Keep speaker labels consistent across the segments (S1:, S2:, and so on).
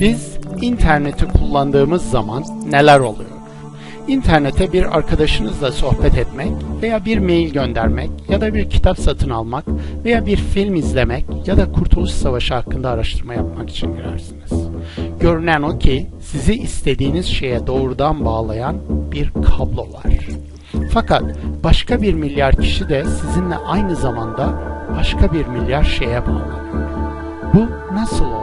S1: Biz interneti kullandığımız zaman neler oluyor? İnternete bir arkadaşınızla sohbet etmek veya bir mail göndermek ya da bir kitap satın almak veya bir film izlemek ya da Kurtuluş Savaşı hakkında araştırma yapmak için girersiniz. Görünen o ki sizi istediğiniz şeye doğrudan bağlayan bir kablo var. Fakat başka bir milyar kişi de sizinle aynı zamanda başka bir milyar şeye bağlanıyor. Bu nasıl oluyor?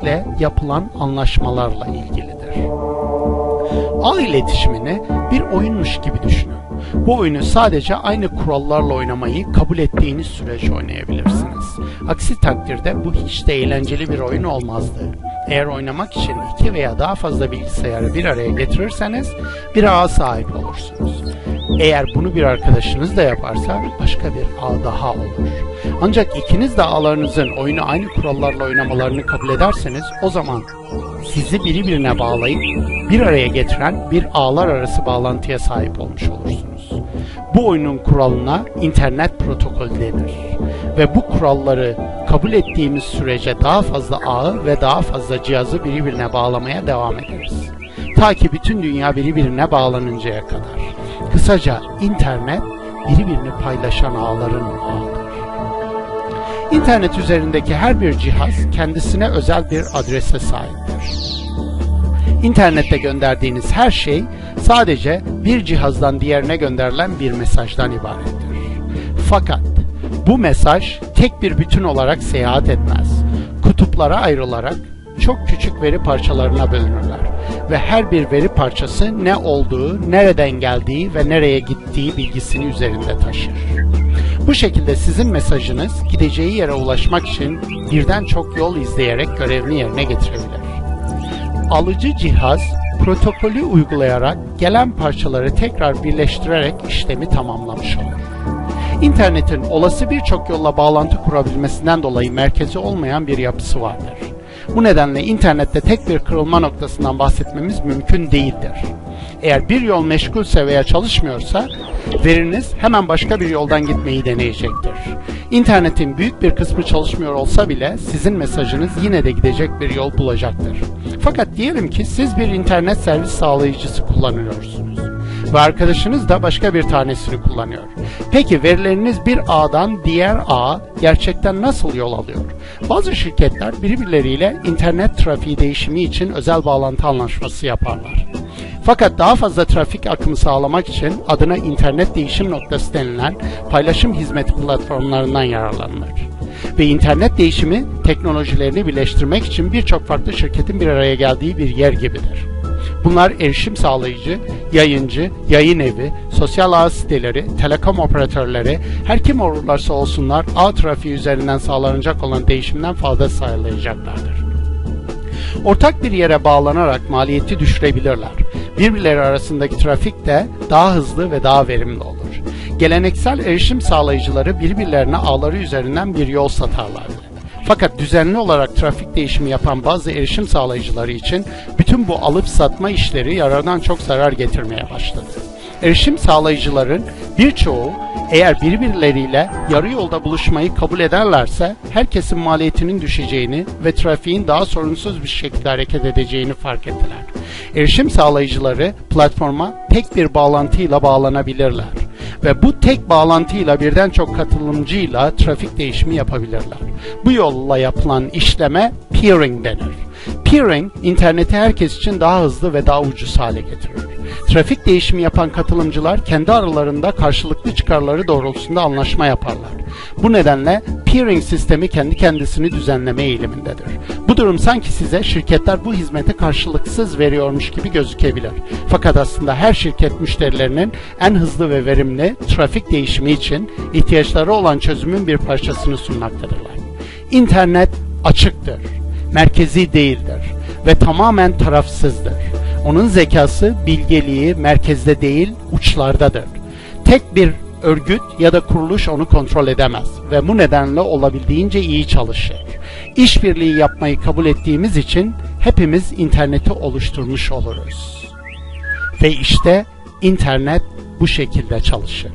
S1: Kesinlikle yapılan anlaşmalarla ilgilidir. Ağ iletişimini bir oyunmuş gibi düşünün. Bu oyunu sadece aynı kurallarla oynamayı kabul ettiğiniz sürece oynayabilirsiniz. Aksi takdirde bu hiç de eğlenceli bir oyun olmazdı. Eğer oynamak için iki veya daha fazla bilgisayarı bir araya getirirseniz bir ağa sahip olursunuz. Eğer bunu bir arkadaşınız da yaparsa başka bir ağ daha olur. Ancak ikiniz de ağlarınızın oyunu aynı kurallarla oynamalarını kabul ederseniz o zaman sizi birbirine bağlayıp bir araya getiren bir ağlar arası bağlantıya sahip olmuş olursunuz. Bu oyunun kuralına internet protokol denir ve bu kuralları kabul ettiğimiz sürece daha fazla ağı ve daha fazla cihazı birbirine bağlamaya devam ederiz. Ta ki bütün dünya birbirine bağlanıncaya kadar. Kısaca internet birbirini paylaşan ağların ağıdır. İnternet üzerindeki her bir cihaz kendisine özel bir adrese sahiptir. İnternette gönderdiğiniz her şey sadece bir cihazdan diğerine gönderilen bir mesajdan ibarettir. Fakat bu mesaj tek bir bütün olarak seyahat etmez. Kutuplara ayrılarak çok küçük veri parçalarına bölünürler ve her bir veri parçası ne olduğu, nereden geldiği ve nereye gittiği bilgisini üzerinde taşır. Bu şekilde sizin mesajınız gideceği yere ulaşmak için birden çok yol izleyerek görevini yerine getirebilir. Alıcı cihaz protokolü uygulayarak gelen parçaları tekrar birleştirerek işlemi tamamlamış olur. İnternetin olası birçok yolla bağlantı kurabilmesinden dolayı merkezi olmayan bir yapısı vardır. Bu nedenle internette tek bir kırılma noktasından bahsetmemiz mümkün değildir. Eğer bir yol meşgulse veya çalışmıyorsa veriniz hemen başka bir yoldan gitmeyi deneyecektir. İnternetin büyük bir kısmı çalışmıyor olsa bile sizin mesajınız yine de gidecek bir yol bulacaktır. Fakat diyelim ki siz bir internet servis sağlayıcısı kullanıyorsunuz ve arkadaşınız da başka bir tanesini kullanıyor. Peki verileriniz bir ağdan diğer ağa gerçekten nasıl yol alıyor? Bazı şirketler birbirleriyle internet trafiği değişimi için özel bağlantı anlaşması yaparlar. Fakat daha fazla trafik akımı sağlamak için adına internet değişim noktası denilen paylaşım hizmeti platformlarından yararlanılır. Ve internet değişimi teknolojilerini birleştirmek için birçok farklı şirketin bir araya geldiği bir yer gibidir. Bunlar erişim sağlayıcı, yayıncı, yayın evi, sosyal ağ siteleri, telekom operatörleri, her kim olurlarsa olsunlar ağ trafiği üzerinden sağlanacak olan değişimden fazla sağlayacaklardır. Ortak bir yere bağlanarak maliyeti düşürebilirler. Birbirleri arasındaki trafik de daha hızlı ve daha verimli olur. Geleneksel erişim sağlayıcıları birbirlerine ağları üzerinden bir yol satarlardı. Fakat düzenli olarak trafik değişimi yapan bazı erişim sağlayıcıları için bütün bu alıp satma işleri yarardan çok zarar getirmeye başladı. Erişim sağlayıcıların birçoğu eğer birbirleriyle yarı yolda buluşmayı kabul ederlerse herkesin maliyetinin düşeceğini ve trafiğin daha sorunsuz bir şekilde hareket edeceğini fark ettiler. Erişim sağlayıcıları platforma tek bir bağlantıyla bağlanabilirler ve bu tek bağlantıyla birden çok katılımcıyla trafik değişimi yapabilirler. Bu yolla yapılan işleme peering denir. Peering, interneti herkes için daha hızlı ve daha ucuz hale getirir. Trafik değişimi yapan katılımcılar kendi aralarında karşılıklı çıkarları doğrultusunda anlaşma yaparlar. Bu nedenle peering sistemi kendi kendisini düzenleme eğilimindedir. Durum sanki size şirketler bu hizmete karşılıksız veriyormuş gibi gözükebilir. Fakat aslında her şirket müşterilerinin en hızlı ve verimli trafik değişimi için ihtiyaçları olan çözümün bir parçasını sunmaktadırlar. İnternet açıktır, merkezi değildir ve tamamen tarafsızdır. Onun zekası, bilgeliği merkezde değil, uçlardadır. Tek bir örgüt ya da kuruluş onu kontrol edemez ve bu nedenle olabildiğince iyi çalışır. İşbirliği yapmayı kabul ettiğimiz için hepimiz interneti oluşturmuş oluruz. Ve işte internet bu şekilde çalışır.